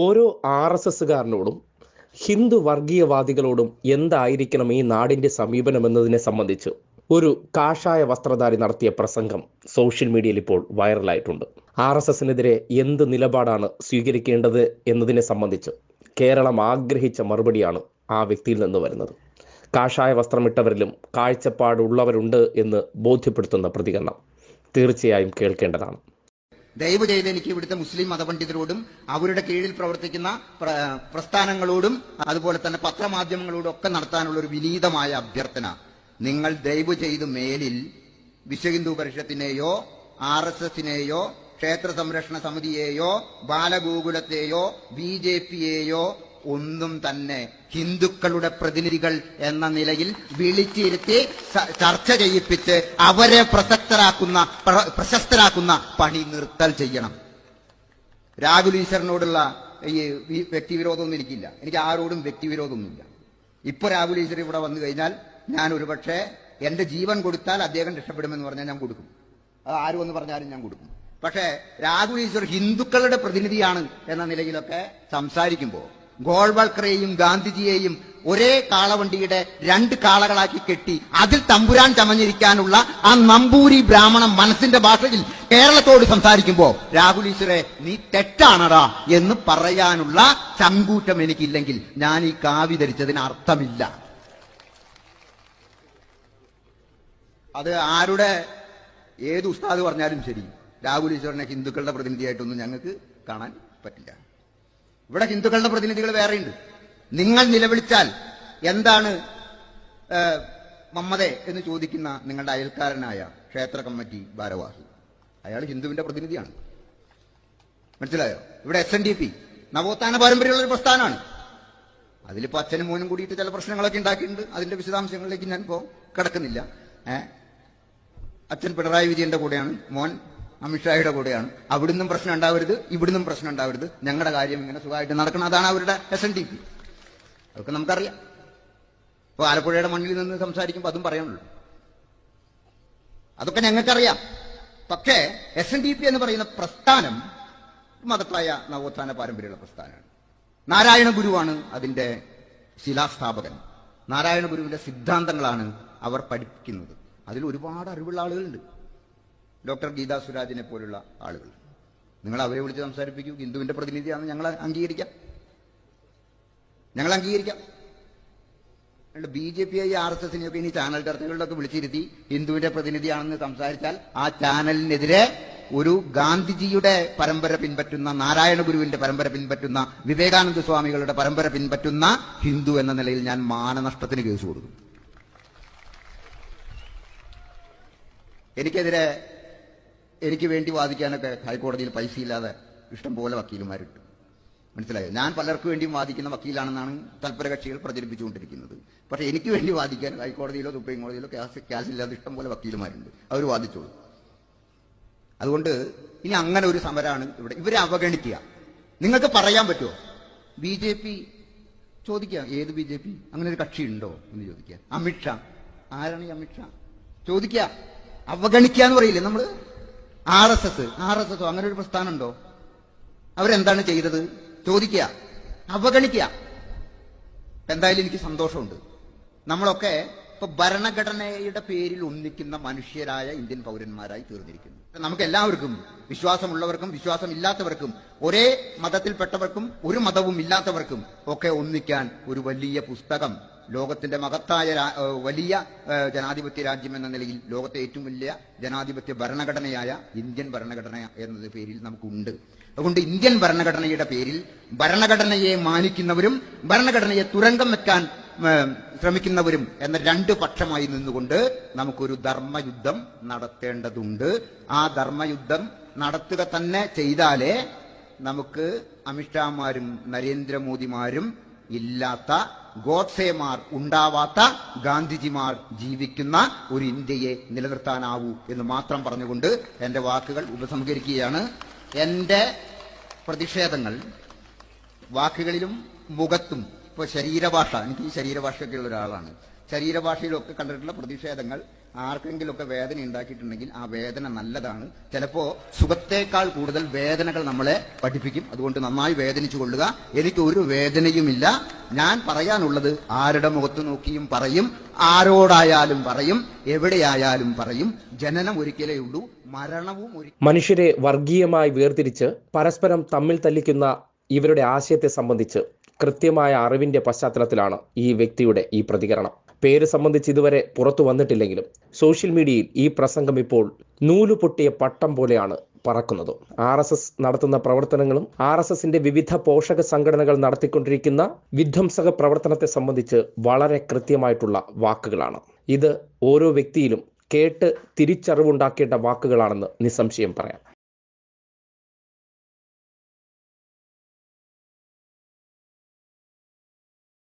ഓരോ R S എസ്സുകാരനോടും ഹിന്ദു വർഗീയവാദികളോടും എന്തായിരിക്കണം ഈ നാടിന്റെ സമീപനം എന്നതിനെ സംബന്ധിച്ച് ഒരു കാഷായ വസ്ത്രധാരി നടത്തിയ പ്രസംഗം സോഷ്യൽ മീഡിയയിൽ ഇപ്പോൾ വൈറലായിട്ടുണ്ട്. ആർ എസ് എസിനെതിരെ എന്ത് നിലപാടാണ് സ്വീകരിക്കേണ്ടത് എന്നതിനെ സംബന്ധിച്ച് കേരളം ആഗ്രഹിച്ച മറുപടിയാണ് ആ വ്യക്തിയിൽ നിന്ന് വരുന്നത്. കാഷായ വസ്ത്രമിട്ടവരിലും കാഴ്ചപ്പാടുള്ളവരുണ്ട് എന്ന് ബോധ്യപ്പെടുത്തുന്ന പ്രതികരണം തീർച്ചയായും കേൾക്കേണ്ടതാണ്. ദയവ് ചെയ്ത് എനിക്ക് ഇവിടുത്തെ മുസ്ലിം മതപണ്ഡിതരോടും അവരുടെ കീഴിൽ പ്രവർത്തിക്കുന്ന പ്രസ്ഥാനങ്ങളോടും അതുപോലെ തന്നെ പത്രമാധ്യമങ്ങളോടും ഒക്കെ നടത്താനുള്ള ഒരു വിനീതമായ അഭ്യർത്ഥന. നിങ്ങൾ ദയവ് ചെയ്ത് മേലിൽ വിശ്വഹിന്ദു പരിഷത്തിനെയോ ആർ എസ് എസിനെയോ ക്ഷേത്ര സംരക്ഷണ സമിതിയെയോ ബാലഗോകുലത്തെയോ ബി ജെ പിയെയോ ഒന്നും തന്നെ ഹിന്ദുക്കളുടെ പ്രതിനിധികൾ എന്ന നിലയിൽ വിളിച്ചിരുത്തി ചർച്ച ചെയ്യിപ്പിച്ച് അവരെ പ്രസക്തരാക്കുന്ന പ്ര- പ്രശസ്തരാക്കുന്ന പണി നിർത്തൽ ചെയ്യണം. രാഹുൽ ഈശ്വരനോടുള്ള ഈ വ്യക്തിവിരോധമൊന്നും എനിക്കില്ല. എനിക്ക് ആരോടും വ്യക്തിവിരോധമൊന്നുമില്ല. ഇപ്പൊ രാഹുൽ ഈശ്വർ ഇവിടെ വന്നു കഴിഞ്ഞാൽ ഞാൻ ഒരുപക്ഷെ എന്റെ ജീവൻ കൊടുത്താൽ അദ്ദേഹം രക്ഷപ്പെടുമെന്ന് പറഞ്ഞാൽ ഞാൻ കൊടുക്കും. അത് ആരും എന്ന് പറഞ്ഞാലും ഞാൻ കൊടുക്കും. പക്ഷേ രാഹുൽ ഈശ്വർ ഹിന്ദുക്കളുടെ പ്രതിനിധിയാണ് എന്ന നിലയിലൊക്കെ സംസാരിക്കുമ്പോൾ ഗോൾവൾക്കറെയും ഗാന്ധിജിയെയും ഒരേ കാളവണ്ടിയുടെ രണ്ട് കാളകളാക്കി കെട്ടി അതിൽ തമ്പുരാൻ ചമഞ്ഞിരിക്കാനുള്ള ആ നമ്പൂരി ബ്രാഹ്മണൻ മനസ്സിന്റെ ഭാഷയിൽ കേരളത്തോട് സംസാരിക്കുമ്പോ രാഹുൽ ഈശ്വരെ നീ തെറ്റാണടാ എന്ന് പറയാനുള്ള ചങ്കൂറ്റം എനിക്കില്ലെങ്കിൽ ഞാൻ ഈ കാവി ധരിച്ചതിന് അർത്ഥമില്ല. അത് ആരുടെ ഏത് ഉസ്താദ് പറഞ്ഞാലും ശരി. രാഹുൽ ഈശ്വരനെ ഹിന്ദുക്കളുടെ പ്രതിനിധിയായിട്ടൊന്നും ഞങ്ങൾക്ക് കാണാൻ പറ്റില്ല. ഇവിടെ ഹിന്ദുക്കളുടെ പ്രതിനിധികൾ വേറെയുണ്ട്. നിങ്ങൾ നിലവിളിച്ചാൽ എന്താണ് മമ്മതെ എന്ന് ചോദിക്കുന്ന നിങ്ങളുടെ അയൽക്കാരനായ ക്ഷേത്ര കമ്മിറ്റി ഭാരവാഹി. അയാൾ ഹിന്ദുവിന്റെ പ്രതിനിധിയാണ്. മനസ്സിലായോ? ഇവിടെ എസ് എൻ ഡി പി നവോത്ഥാന പാരമ്പര്യമുള്ള ഒരു പ്രസ്ഥാനമാണ്. അതിലിപ്പോ അച്ഛനും മോനും കൂടിയിട്ട് ചില പ്രശ്നങ്ങളൊക്കെ ഉണ്ടാക്കിയിട്ടുണ്ട്. അതിന്റെ വിശദാംശങ്ങളിലേക്ക് ഞാൻ ഇപ്പോ കിടക്കുന്നില്ല അച്ഛൻ പിണറായി വിജയന്റെ കൂടെയാണ്. മോൻ അമിത്ഷായുടെ കൂടെയാണ്. അവിടുന്നും പ്രശ്നം ഉണ്ടാവരുത് ഇവിടുന്നും പ്രശ്നം ഉണ്ടാവരുത്. ഞങ്ങളുടെ കാര്യം ഇങ്ങനെ സുഖമായിട്ട് നടക്കണം. അതാണ് അവരുടെ എസ് എൻ ഡി പി അതൊക്കെ നമുക്കറിയാം. ഇപ്പൊ ആലപ്പുഴയുടെ മണ്ണിൽ നിന്ന് സംസാരിക്കുമ്പോൾ അതും പറയാനുള്ളൂ. അതൊക്കെ ഞങ്ങൾക്കറിയാം. പക്ഷേ എസ് എൻ ഡി പി എന്ന് പറയുന്ന പ്രസ്ഥാനം മതത്തായ നവോത്ഥാന പാരമ്പര്യമുള്ള പ്രസ്ഥാനമാണ്. നാരായണ ഗുരുവാണ് അതിന്റെ ശിലാസ്ഥാപകൻ. നാരായണ ഗുരുവിന്റെ സിദ്ധാന്തങ്ങളാണ് അവർ പഠിപ്പിക്കുന്നത്. അതിൽ ഒരുപാട് അറിവുള്ള ആളുകളുണ്ട്. ഡോക്ടർ ഗീതാ സുരാജിനെ പോലുള്ള ആളുകൾ. നിങ്ങൾ അവരെ വിളിച്ച് സംസാരിപ്പിക്കൂ. ഹിന്ദുവിന്റെ പ്രതിനിധിയാണെന്ന് ഞങ്ങൾ അംഗീകരിക്കാം. ഞങ്ങൾ അംഗീകരിക്കാം. B J P I R S എസിനെയൊക്കെ ഇനി ചാനൽ ചർച്ചകളിലൊക്കെ വിളിച്ചിരുത്തി ഹിന്ദുവിന്റെ പ്രതിനിധിയാണെന്ന് സംസാരിച്ചാൽ ആ ചാനലിനെതിരെ ഒരു ഗാന്ധിജിയുടെ പരമ്പര പിൻപറ്റുന്ന നാരായണ ഗുരുവിന്റെ പരമ്പര പിൻപറ്റുന്ന വിവേകാനന്ദ സ്വാമികളുടെ പരമ്പര പിൻപറ്റുന്ന ഹിന്ദു എന്ന നിലയിൽ ഞാൻ മാനനഷ്ടത്തിന് കേസ് കൊടുക്കും. എനിക്കെതിരെ എനിക്ക് വേണ്ടി വാദിക്കാനൊക്കെ ഹൈക്കോടതിയിൽ പൈസ ഇല്ലാതെ ഇഷ്ടംപോലെ വക്കീലുമാരുണ്ട് മനസ്സിലായോ? ഞാൻ പലർക്കു വേണ്ടിയും വാദിക്കുന്ന വക്കീലാണെന്നാണ് തൽപര കക്ഷികൾ പ്രചരിപ്പിച്ചുകൊണ്ടിരിക്കുന്നത്. പക്ഷേ എനിക്ക് വേണ്ടി വാദിക്കാൻ ഹൈക്കോടതിയിലോ സുപ്രീം കോടതിയിലോ ക്യാസ് ക്യാഷ് ഇല്ലാതെ ഇഷ്ടംപോലെ വക്കീലുമാരുണ്ട്. അവർ വാദിച്ചോളൂ. അതുകൊണ്ട് ഇനി അങ്ങനെ ഒരു സമരമാണ് ഇവിടെ. ഇവരെ അവഗണിക്കുക. നിങ്ങൾക്ക് പറയാൻ പറ്റുമോ? ബി ജെ പി ചോദിക്കുക. ഏത് ബി ജെ പി? അങ്ങനെ ഒരു കക്ഷി ഉണ്ടോ എന്ന് ചോദിക്കുക. അമിത്ഷാ. ആരാണ് ഈ അമിത്ഷാ? ചോദിക്കുക. അവഗണിക്കുക എന്ന് പറയില്ലേ നമ്മൾ? R S S R S എസോ അങ്ങനെ ഒരു പ്രസ്ഥാനമുണ്ടോ? അവരെന്താണ് ചെയ്തത്? ചോദിക്കുക. അവഗണിക്കുക. എന്തായാലും എനിക്ക് സന്തോഷമുണ്ട്. നമ്മളൊക്കെ ഇപ്പൊ ഭരണഘടനയുടെ പേരിൽ ഒന്നിക്കുന്ന മനുഷ്യരായ ഇന്ത്യൻ പൗരന്മാരായി തീർന്നിരിക്കുന്നു. നമുക്ക് എല്ലാവർക്കും വിശ്വാസമുള്ളവർക്കും വിശ്വാസമില്ലാത്തവർക്കും ഒരേ മതത്തിൽപ്പെട്ടവർക്കും ഒരു മതവും ഇല്ലാത്തവർക്കും ഒക്കെ ഒന്നിക്കാൻ ഒരു വലിയ പുസ്തകം ലോകത്തിന്റെ മഹത്തായ വലിയ ജനാധിപത്യ രാജ്യം എന്ന നിലയിൽ ലോകത്തെ ഏറ്റവും വലിയ ജനാധിപത്യ ഭരണഘടനയായ ഇന്ത്യൻ ഭരണഘടന എന്നത് പേരിൽ നമുക്കുണ്ട്. അതുകൊണ്ട് ഇന്ത്യൻ ഭരണഘടനയുടെ പേരിൽ ഭരണഘടനയെ മാനിക്കുന്നവരും ഭരണഘടനയെ തുരങ്കം വെക്കാൻ ശ്രമിക്കുന്നവരും എന്ന രണ്ട് പക്ഷമായി നിന്നുകൊണ്ട് നമുക്കൊരു ധർമ്മയുദ്ധം നടത്തേണ്ടതുണ്ട്. ആ ധർമ്മയുദ്ധം നടത്തുക തന്നെ ചെയ്താലേ നമുക്ക് അമിത്ഷാമാരും നരേന്ദ്രമോദിമാരും ഇല്ലാത്ത ഗോഡ്സേമാർ ഉണ്ടാവാത്ത ഗാന്ധിജിമാർ ജീവിക്കുന്ന ഒരു ഇന്ത്യയെ നിലനിർത്താനാവൂ എന്ന് മാത്രം പറഞ്ഞുകൊണ്ട് എന്റെ വാക്കുകൾ ഉപസംഹരിക്കുകയാണ്. എന്റെ പ്രതിഷേധങ്ങൾ വാക്കുകളിലും മുഖത്തും ഇപ്പൊ ശരീരഭാഷ എനിക്ക് ശരീരഭാഷയൊക്കെ ഉള്ള ഒരാളാണ്. ശരീരഭാഷയിലൊക്കെ കണ്ടിട്ടുള്ള പ്രതിഷേധങ്ങൾ ആർക്കെങ്കിലുമൊക്കെ വേദന ഉണ്ടാക്കിയിട്ടുണ്ടെങ്കിൽ ആ വേദന നല്ലതാണ്. ചിലപ്പോ സുഖത്തേക്കാൾ കൂടുതൽ വേദനകൾ നമ്മളെ പഠിപ്പിക്കും. അതുകൊണ്ട് നന്നായി വേദനിച്ചു കൊള്ളുക. എനിക്ക് ഒരു വേദനയുമില്ല. ഞാൻ പറയാനുള്ളത് ആരുടെ മുഖത്ത് നോക്കിയും പറയും ആരോടായാലും പറയും എവിടെയായാലും പറയും. ജനനം ഒരിക്കലേ ഉള്ളൂ മരണവും മനുഷ്യരെ വർഗീയമായി വേർതിരിച്ച് പരസ്പരം തമ്മിൽ തല്ലിക്കുന്ന ഇവരുടെ ആശയത്തെ സംബന്ധിച്ച് കൃത്യമായ അറിവിന്റെ പശ്ചാത്തലത്തിലാണ് ഈ വ്യക്തിയുടെ ഈ പ്രതികരണം. പേര് സംബന്ധിച്ച് ഇതുവരെ പുറത്തു വന്നിട്ടില്ലെങ്കിലും സോഷ്യൽ മീഡിയയിൽ ഈ പ്രസംഗം ഇപ്പോൾ നൂലു പൊട്ടിയ പട്ടം പോലെയാണ് പറക്കുന്നത്. ആർ എസ് എസ് നടത്തുന്ന പ്രവർത്തനങ്ങളും ആർ എസ് എസിന്റെ വിവിധ പോഷക സംഘടനകൾ നടത്തിക്കൊണ്ടിരിക്കുന്ന വിധ്വംസക പ്രവർത്തനത്തെ സംബന്ധിച്ച് വളരെ കൃത്യമായിട്ടുള്ള വാക്കുകളാണ്. ഇത് ഓരോ വ്യക്തിയിലും കേട്ട് തിരിച്ചറിവുണ്ടാക്കേണ്ട വാക്കുകളാണെന്ന് നിസ്സംശയം പറയാം.